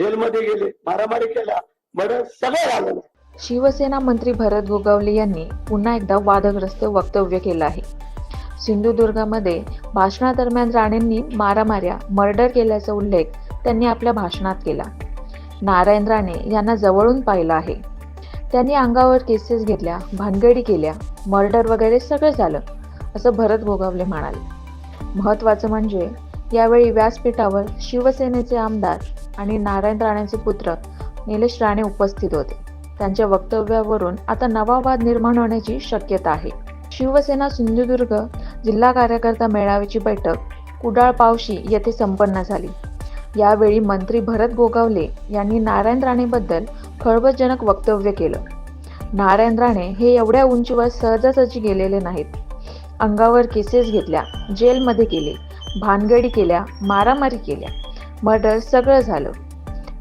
जेलमध्ये गेले मारामारी केला मर्डर सगळं झालं. शिवसेना मंत्री भरत गोगावले यांनी पुन्हा एकदा वादग्रस्त वक्तव्य केलं आहे. सिंधुदुर्गामध्ये भाषणादरम्यान राणेंनी मारामाऱ्या मर्डर केल्याचा उल्लेख त्यांनी आपल्या भाषणात केला. नारायण राणे यांना जवळून पाहिलं आहे. त्यांनी अंगावर केसेस घेतल्या भानगडी केल्या मर्डर वगैरे सगळं झालं असं भरत गोगावले म्हणाले. महत्त्वाचं म्हणजे यावेळी व्यासपीठावर शिवसेनेचे आमदार आणि नारायण राणेंचे पुत्र निलेश राणे उपस्थित होते. त्यांच्या वक्तव्यावरून आता नवा वाद निर्माण होण्याची शक्यता आहे. शिवसेना सिंधुदुर्ग जिल्हा कार्यकर्ता मेळाव्याची बैठक कुडाळ पावशी येथे संपन्न झाली. यावेळी मंत्री भरत गोगावले यांनी नारायण राणेबद्दल खळबळजनक वक्तव्य केलं. नारायण राणे हे एवढ्या उंचीवर सहजासहजी गेलेले नाहीत. अंगावर केसेस घेतल्या जेलमध्ये गेले. भानगडी केल्या मारामारी केल्या. मर्डर सगळं झालं.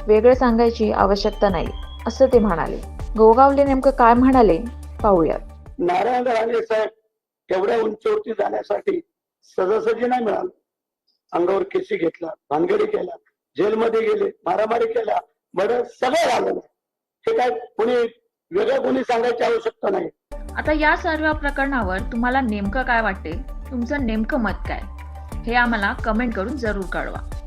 वेगळं सांगायची आवश्यकता नाही असं ते म्हणाले. गोगावले नेमकं काय म्हणाले? पाहूयात. नारायण राणे साहेब एवढ्या उंचीवरती जाण्यासाठी सहजासहजी नाही मिळालं अंगावर केसी घेतला भानगडी केल्या जेलमध्ये गेले मारामारी केल्या मर्डर सगळं झालं. हे काय कोणी वेगळं कोणी सांगायची आवश्यकता नाही. आता या सर्व प्रकरणावर तुम्हाला नेमकं काय वाटते? तुमचं नेमकं मत काय? हे आम्हाला कमेंट करून जरूर कळवा.